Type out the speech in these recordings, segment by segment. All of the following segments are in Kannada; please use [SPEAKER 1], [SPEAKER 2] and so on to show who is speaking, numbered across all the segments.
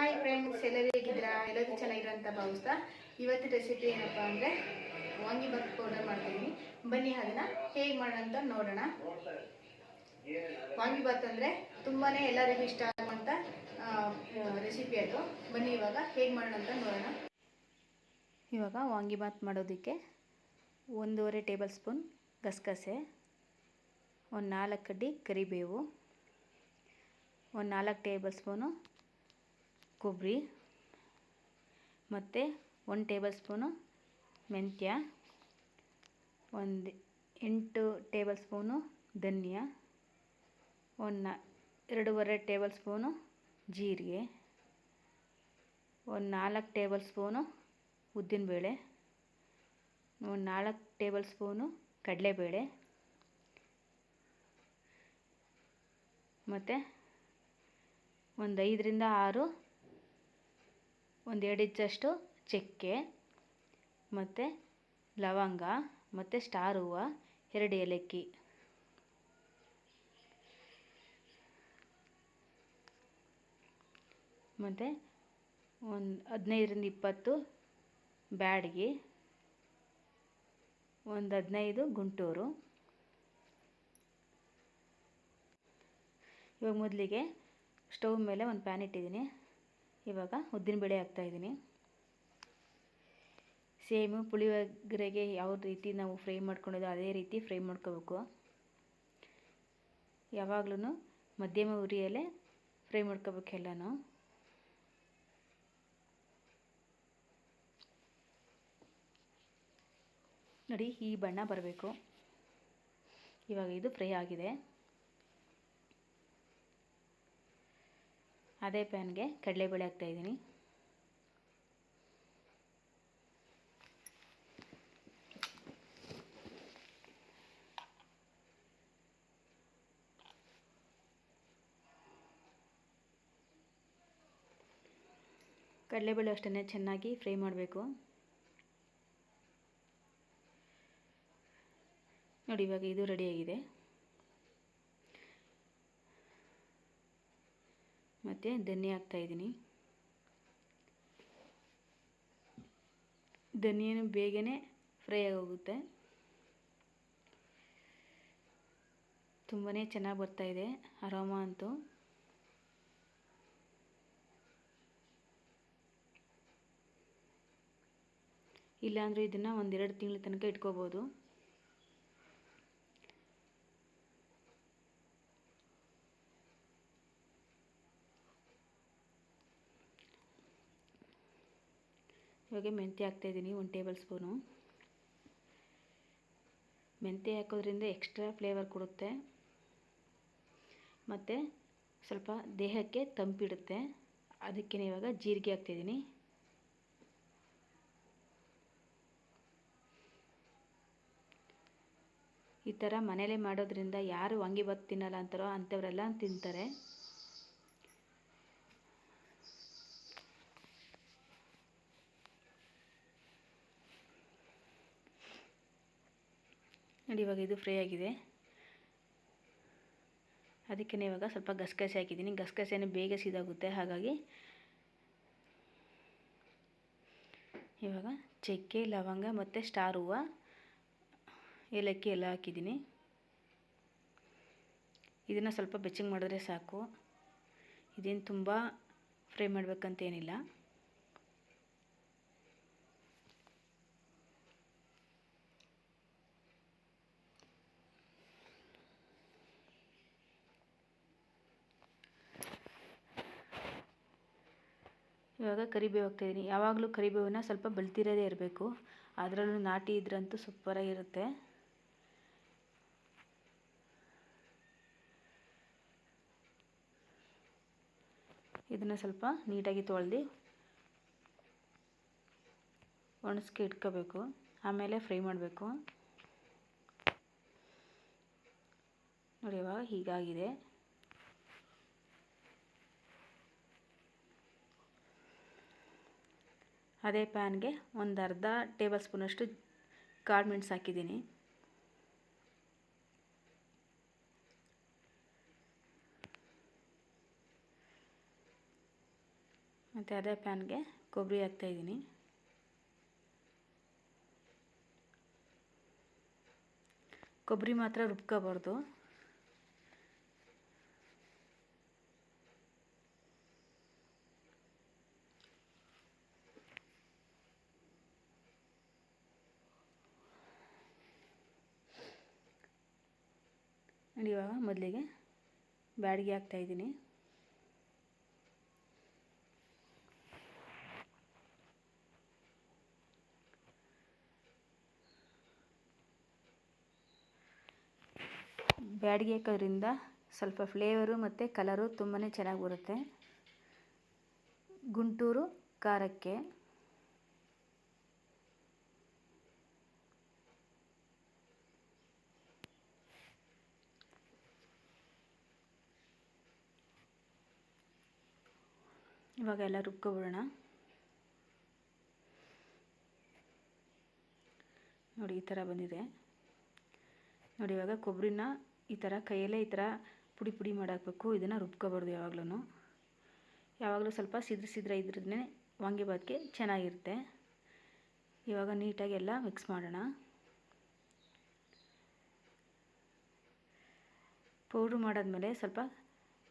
[SPEAKER 1] ಹಾಯ್ ಫ್ರೆಂಡ್ಸ್ ಎಲ್ಲರೂ ಹೇಗಿದ್ದೀರಾ? ಎಲ್ಲರೂ ಚೆನ್ನಾಗಿರೋಂಥ ಭಾವಿಸ್ತಾ ಇವತ್ತಿನ ರೆಸಿಪಿ ಏನಪ್ಪ ಅಂದರೆ ವಾಂಗಿಬಾತ್ ಪೌಡರ್ ಮಾಡ್ತೀನಿ. ಬನ್ನಿ ಅದನ್ನು ಹೇಗೆ ಮಾಡೋಣ ಅಂತ ನೋಡೋಣ. ವಾಂಗಿಬಾತ್ ಅಂದರೆ ತುಂಬಾ ಎಲ್ಲರಿಗೂ ಇಷ್ಟ ಆಗುವಂಥ ರೆಸಿಪಿ ಅದು. ಬನ್ನಿ ಇವಾಗ ಹೇಗೆ ಮಾಡೋಣ ಅಂತ ನೋಡೋಣ. ಇವಾಗ ವಾಂಗಿಬಾತ್ ಮಾಡೋದಕ್ಕೆ ಒಂದೂವರೆ ಟೇಬಲ್ ಸ್ಪೂನ್ ಗಸಗಸೆ, ಒಂದು ನಾಲ್ಕು ಕಡ್ಡಿ ಕರಿಬೇವು, ಒಂದು ನಾಲ್ಕು ಟೇಬಲ್ ಸ್ಪೂನು ಕೊಬ್ಬರಿ ಮತ್ತು ಒಂದು ಟೇಬಲ್ ಸ್ಪೂನು ಮೆಂತ್ಯ, ಒಂದು ಎಂಟು ಟೇಬಲ್ ಸ್ಪೂನು ಧನ್ಯ, ಒಂದು ಎರಡೂವರೆ ಟೇಬಲ್ ಸ್ಪೂನು ಜೀರಿಗೆ, ಒಂದು ನಾಲ್ಕು ಟೇಬಲ್ ಸ್ಪೂನು ಉದ್ದಿನಬೇಳೆ, ಒಂದು ನಾಲ್ಕು ಟೇಬಲ್ ಸ್ಪೂನು ಕಡಲೆಬೇಳೆ ಮತ್ತು ಒಂದು ಐದರಿಂದ ಆರು ಒಂದು ಎರಡು ಇಂಚಷ್ಟು ಚಕ್ಕೆ, ಮತ್ತು ಲವಂಗ, ಮತ್ತು ಸ್ಟಾರ್ ಹೂವು, ಎರಡು ಏಲಕ್ಕಿ. ಮತ್ತು ಒಂದು ಹದಿನೈದರಿಂದ ಇಪ್ಪತ್ತು ಬ್ಯಾಡಗಿ, ಒಂದು ಹದಿನೈದು ಗುಂಟೂರು. ಇವಾಗ ಮೊದಲಿಗೆ ಸ್ಟವ್ ಮೇಲೆ ಒಂದು ಪ್ಯಾನ್ ಇಟ್ಟಿದ್ದೀನಿ. ಇವಾಗ ಉದ್ದಿನಬೇಳೆ ಹಾಕ್ತಾಯಿದ್ದೀನಿ ಸೇಮು, ಪುಳಿಯೋಗರೆಗೆ ಯಾವ ರೀತಿ ನಾವು ಫ್ರೈ ಮಾಡ್ಕೊಂಡಿದ್ದೋ ಅದೇ ರೀತಿ ಫ್ರೈ ಮಾಡ್ಕೋಬೇಕು. ಯಾವಾಗ್ಲೂ ಮಧ್ಯಮ ಉರಿಯಲ್ಲೇ ಫ್ರೈ ಮಾಡ್ಕೋಬೇಕು ಎಲ್ಲನೂ. ನೋಡಿ, ಈ ಬಣ್ಣ ಬರಬೇಕು. ಇವಾಗ ಇದು ಫ್ರೈ ಆಗಿದೆ. ಅದೇ ಪ್ಯಾನ್ಗೆ ಕಡಲೆಬೇಳೆ ಹಾಕ್ತಾಯಿದ್ದೀನಿ ಕಡಲೆಬೇಳೆ ಅಷ್ಟೇ ಚೆನ್ನಾಗಿ ಫ್ರೈ ಮಾಡಬೇಕು. ನೋಡಿ ಇವಾಗ ಇದು ರೆಡಿಯಾಗಿದೆ ಮತ್ತು ಹಾಕ್ತಾ ಇದ್ದೀನಿ. ಧನಿಯನ್ನು ಬೇಗನೆ ಫ್ರೈ ಆಗೋಗುತ್ತೆ. ತುಂಬಾ ಚೆನ್ನಾಗಿ ಬರ್ತಾ ಇದೆ ಅರೋಮ ಅಂತೂ. ಇಲ್ಲಾಂದರೆ ಇದನ್ನು ಒಂದೆರಡು ತಿಂಗಳ ತನಕ ಇಟ್ಕೋಬೋದು. ಇವಾಗ ಮೆಂತ್ಯ ಹಾಕ್ತಾಯಿದ್ದೀನಿ ಒಂದು ಟೇಬಲ್ ಸ್ಪೂನು. ಮೆಂತ್ಯ ಹಾಕೋದ್ರಿಂದ ಎಕ್ಸ್ಟ್ರಾ ಫ್ಲೇವರ್ ಕೊಡುತ್ತೆ. ಮತ್ತು ಸ್ವಲ್ಪ ದೇಹಕ್ಕೆ ತಂಪಿಡುತ್ತೆ. ಅದಕ್ಕೆ ಇವಾಗ ಜೀರಿಗೆ ಹಾಕ್ತಾಯಿದ್ದೀನಿ ಈ ಥರ ಮನೇಲೇ ಮಾಡೋದ್ರಿಂದ ಯಾರು ವಾಂಗಿಭಾತ್ ತಿನ್ನಲ್ಲ ಅಂತಾರೋ ಅಂಥವರೆಲ್ಲ ತಿಂತಾರೆ. ನೋಡಿ, ಇವಾಗ ಇದು ಫ್ರೈ ಆಗಿದೆ. ಅದಕ್ಕೆ ಇವಾಗ ಸ್ವಲ್ಪ ಗಸಗಸೆ ಹಾಕಿದ್ದೀನಿ. ಗಸಗಸೆನೇ ಬೇಗ ಸಿದಾಗುತ್ತೆ. ಹಾಗಾಗಿ ಇವಾಗ ಚಕ್ಕೆ, ಲವಂಗ ಮತ್ತು ಸ್ಟಾರ್ ಹೂವು, ಏಲಕ್ಕಿ ಎಲ್ಲ ಹಾಕಿದ್ದೀನಿ. ಇದನ್ನು ಸ್ವಲ್ಪ ಬೆಚ್ಚಗೆ ಮಾಡಿದ್ರೆ ಸಾಕು. ಇದೇನು ತುಂಬ ಫ್ರೈ ಮಾಡಬೇಕಂತೇನಿಲ್ಲ. ಇವಾಗ ಕರಿಬೇವು ಹಾಕ್ತಾಯಿದ್ದೀನಿ. ಯಾವಾಗಲೂ ಕರಿಬೇವನ್ನ ಸ್ವಲ್ಪ ಬೆಳ್ತಿರೋದೇ ಇರಬೇಕು. ಅದರಲ್ಲೂ ನಾಟಿ ಇದ್ರಂತೂ ಸೂಪರಾಗಿರುತ್ತೆ ಇದನ್ನು ಸ್ವಲ್ಪ ನೀಟಾಗಿ ತೊಳೆದು ಒಣಸ್ಕೆ ಇಟ್ಕೋಬೇಕು. ಆಮೇಲೆ ಫ್ರೈ ಮಾಡಬೇಕು. ನೋಡಿ ಇವಾಗ ಹೀಗಾಗಿದೆ. ಅದೇ ಪ್ಯಾನ್ಗೆ ಒಂದು ಅರ್ಧ ಟೇಬಲ್ ಸ್ಪೂನಷ್ಟು ಕಾಳು ಮೆಣಸು ಹಾಕಿದ್ದೀನಿ. ಮತ್ತು ಅದೇ ಪ್ಯಾನ್ಗೆ ಕೊಬ್ಬರಿ ಹಾಕ್ತಾಯಿದ್ದೀನಿ ಕೊಬ್ಬರಿ ಮಾತ್ರ ರುಬ್ಕೋಬಾರ್ದು. ನೋಡಿ ಇವಾಗ ಮೊದಲಿಗೆ ಬ್ಯಾಡಿಗೆ ಹಾಕ್ತಾಯಿದ್ದೀನಿ ಬ್ಯಾಡಿಗೆ ಹಾಕೋದ್ರಿಂದ ಸ್ವಲ್ಪ ಫ್ಲೇವರು ಮತ್ತು ಕಲರು ತುಂಬಾ ಚೆನ್ನಾಗಿ ಬರುತ್ತೆ. ಗುಂಟೂರು ಖಾರಕ್ಕೆ. ಇವಾಗ ಎಲ್ಲ ರುಬ್ಕೊಬಿಡೋಣ. ನೋಡಿ ಈ ಥರ ಬಂದಿದೆ. ನೋಡಿ ಇವಾಗ ಕೊಬ್ಬರಿನ ಈ ಥರ ಕೈಯಲ್ಲೇ ಈ ಥರ ಪುಡಿ ಪುಡಿ ಮಾಡಾಕಬೇಕು. ಇದನ್ನು ರುಬ್ಕೊಬಾರ್ದು ಯಾವಾಗಲೂ ಯಾವಾಗಲೂ ಸ್ವಲ್ಪ ಸಿದ್ರ ಸಿದ್ರ ಇದ್ರೇ ವಾಂಗಿಬಾತ್ಗೆ ಚೆನ್ನಾಗಿರುತ್ತೆ. ಇವಾಗ ನೀಟಾಗಿ ಎಲ್ಲ ಮಿಕ್ಸ್ ಮಾಡೋಣ. ಪೌಡ್ರ್ ಮಾಡಾದ್ಮೇಲೆ ಸ್ವಲ್ಪ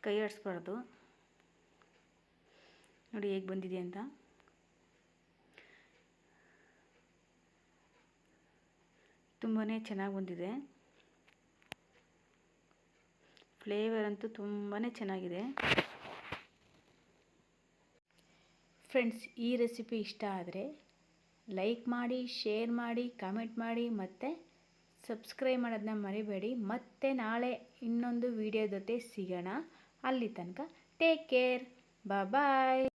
[SPEAKER 1] ಕೈ ಆಡಿಸ್ಬಾರ್ದು. ನೋಡಿ ಹೇಗೆ ಬಂದಿದೆ ಅಂತ. ತುಂಬಾ ಚೆನ್ನಾಗಿ ಬಂದಿದೆ. ಫ್ಲೇವರ್ ಅಂತೂ ತುಂಬಾ ಚೆನ್ನಾಗಿದೆ. ಫ್ರೆಂಡ್ಸ್ ಈ ರೆಸಿಪಿ ಇಷ್ಟ ಆದರೆ ಲೈಕ್ ಮಾಡಿ ಶೇರ್ ಮಾಡಿ ಕಾಮೆಂಟ್ ಮಾಡಿ ಮತ್ತು ಸಬ್ಸ್ಕ್ರೈಬ್ ಮಾಡೋದನ್ನ ಮರಿಬೇಡಿ. ಮತ್ತೆ ನಾಳೆ ಇನ್ನೊಂದು ವಿಡಿಯೋ ಜೊತೆ ಸಿಗೋಣ. ಅಲ್ಲಿ ತನಕ ಟೇಕ್ ಕೇರ್ ಬಾಯ್